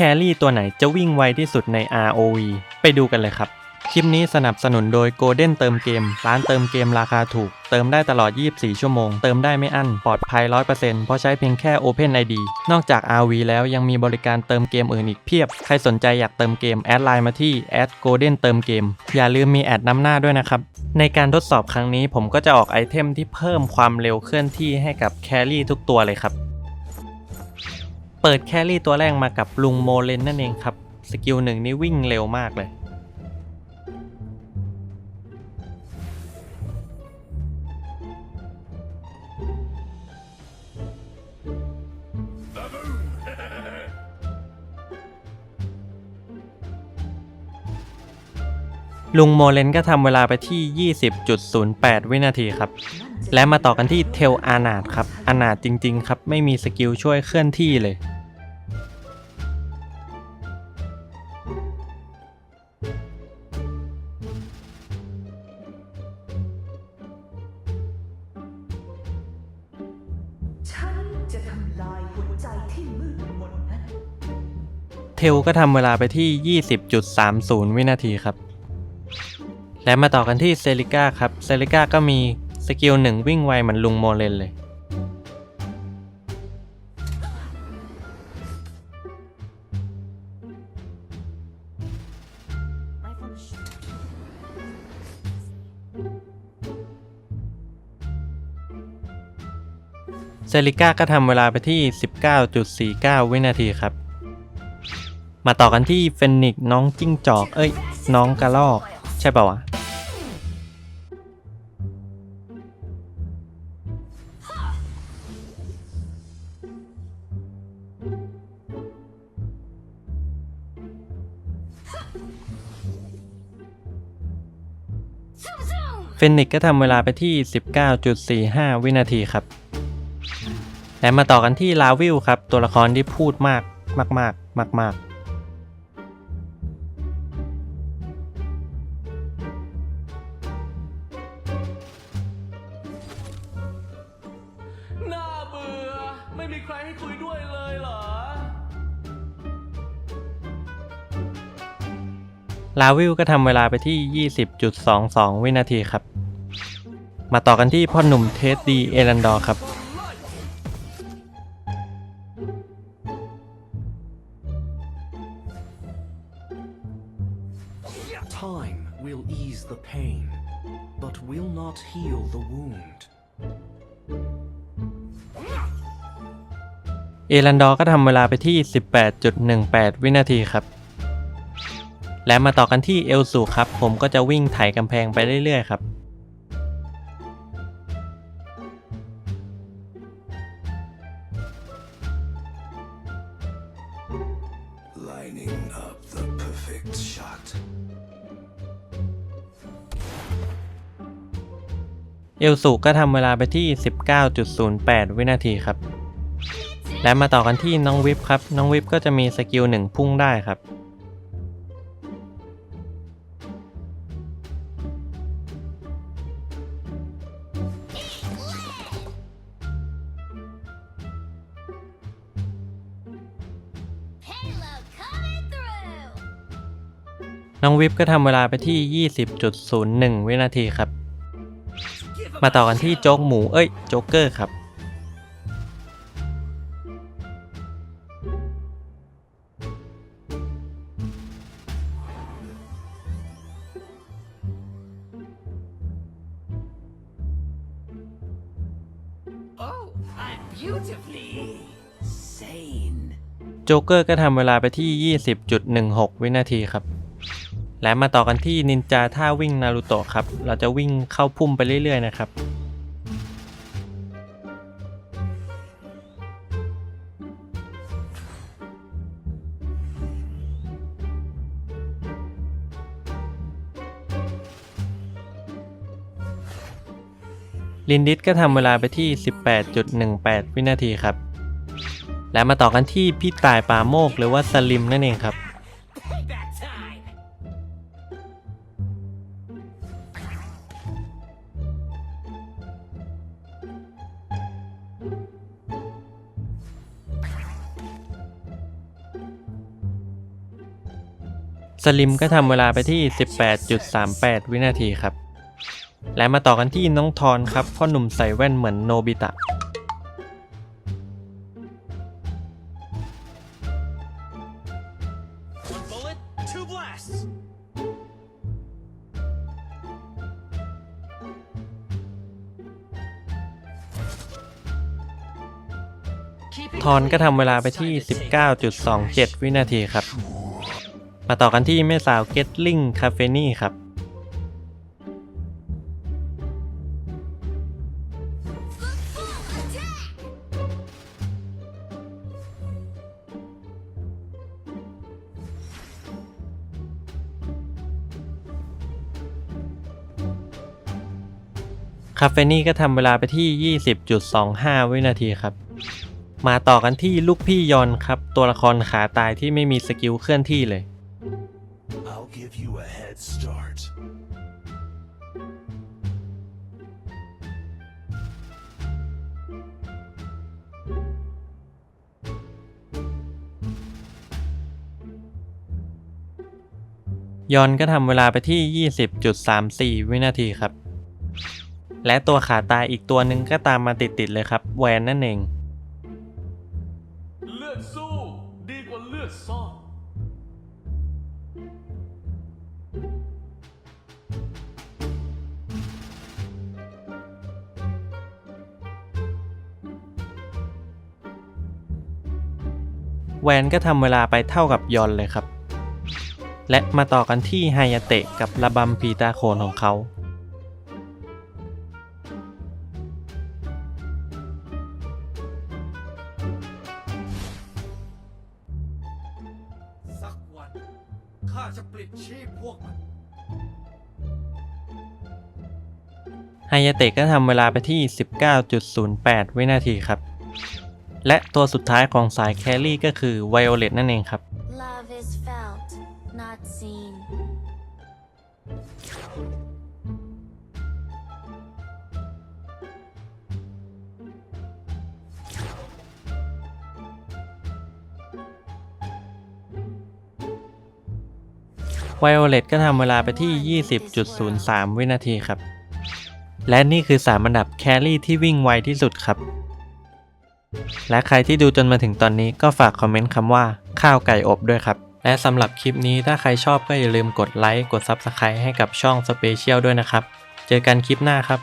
แครี่ตัวไหนจะวิ่งไวที่สุดใน ROV ไปดูกันเลยครับ คลิปนี้สนับสนุนโดย Golden เติมเกม ร้านเติมเกมราคาถูก เติมได้ตลอด 24 ชั่วโมง เติมได้ไม่อั้น ปลอดภัย 100%เพราะใช้เพียงแค่ Open ID นอกจาก RV แล้วยังมีบริการเติมเกมอื่นอีกเพียบ ใครสนใจอยากเติมเกม แอดไลน์มาที่ @golden เติมเกม อย่าลืมมีแอดนำหน้าด้วยนะครับ ในการทดสอบครั้งนี้ผมก็จะออกไอเทมที่เพิ่มความเร็วเคลื่อนที่ให้กับแครี่ทุกตัวเลยครับ เปิดแครี่ตัวแรกมากับลุงโมเลนนั่นเองครับ สกิลหนึ่งนี่วิ่งเร็วมากเลย ลุงโมเลนก็ทำเวลาไปที่ 20.08 วินาทีครับและมาต่อกันที่เทลอานาดครับ อานาดจริง ๆ ครับ ไม่มีสกิลช่วยเคลื่อนที่เลย เทลก็ทำเวลาไปที่ 20.30 วินาทีครับ และมาต่อกันที่เซริก้าครับ เซริก้าก็มีสกิลหนึ่งวิ่งไวเหมือนลุงโมเลนเลยเซริก้าก็ทำเวลาไปที่ 19.49 วินาทีครับ มาต่อกันที่เฟนิกน้องจิ้งจอก เอ้ย น้องกระลอก ใช่ป่าวะ เฟนิกก็ทำเวลาไปที่ 19.45 วินาทีครับ และมาต่อกันที่ลาวิลครับ ตัวละครที่พูดมากมากมากมากมาก ลาวิลก็ทำเวลาไปที่ 20.22 วินาทีครับ มาต่อกันที่พ่อหนุ่มเทสดีเอรันดอร์ครับ Time will ease the pain, but will not heal the wound. เอรันดอร์ก็ทำเวลาไปที่ 18.18 วินาทีครับ และมาต่อกันที่เอลสูครับ ผมก็จะวิ่งไถ่กำแพงไปเรื่อยๆครับ Lining up the perfect shot. เอลสูก็ทำเวลาไปที่ 19.08 วินาทีครับ และมาต่อกันที่น้องวิปครับ น้องวิปก็จะมีสกิลหนึ่งพุ่งได้ครับ น้องวิปก็ทำเวลาไปที่ 20.01 วินาทีครับ มาต่อกันที่โจ๊กหมู เอ้ย โจ๊กเกอร์ครับ Oh I'm beautifully sane โจ๊กเกอร์ก็ทำเวลาไปที่ 20.16 วินาทีครับ และมาต่อกันที่นินจาท่าวิ่งนารูโตะครับ เราจะวิ่งเข้าพุ่มไปเรื่อยๆนะครับ ลินดิสก็ทำเวลาไปที่ 18.18 วินาทีครับ และมาต่อกันที่พี่ตายปาโมกหรือว่าสลิมนั่นเองครับ ลิมก็ทำเวลาไปที่ 18.38 วินาทีครับ และมาต่อกันที่น้องทอนครับพ่อหนุ่มใส่แว่นเหมือนโนบิตะทอนก็ทำเวลาไปที่ 19.27 วินาทีครับ มาต่อกันที่แม่สาวเกตลิงคาเฟนี่ครับ คาเฟนี่ก็ทำเวลาไปที่ 20.25 วินาทีครับมาต่อกันที่ลูกพี่ยอนครับ ตัวละครขาตายที่ไม่มีสกิลเคลื่อนที่เลย I'll give you a head start. ยอนก็ทำเวลาไปที่ 20.34 วินาทีครับ และตัวขาตายอีกตัวหนึ่งก็ตามมาติดๆเลยครับ แวนนั่นเอง แวนก็ทำเวลาไปเท่ากับยอนเลยครับ และมาต่อกันที่ไฮยาเตะกับระบำปีตาโขนของเขา สักวันข้าจะปลิดชีพพวกมัน ไฮยาเตะก็ทำเวลาไปที่ 19.08 วินาทีครับ และตัวสุดท้ายของสายแครี่ก็คือไวโอเลตนั่นเองครับ Love is felt, not seen. ไวโอเลตก็ทำเวลาไปที่ 20.03 วินาทีครับ และนี่คือ 3 อันดับแครี่ที่วิ่งไวที่สุดครับ และใครที่ดูจนมาถึงตอนนี้ก็ฝากคอมเมนต์คำว่าข้าวไก่อบด้วยครับ และสำหรับคลิปนี้ถ้าใครชอบก็อย่าลืมกดไลค์กด Subscribe ให้กับช่อง Special ด้วยนะครับ เจอกันคลิปหน้าครับ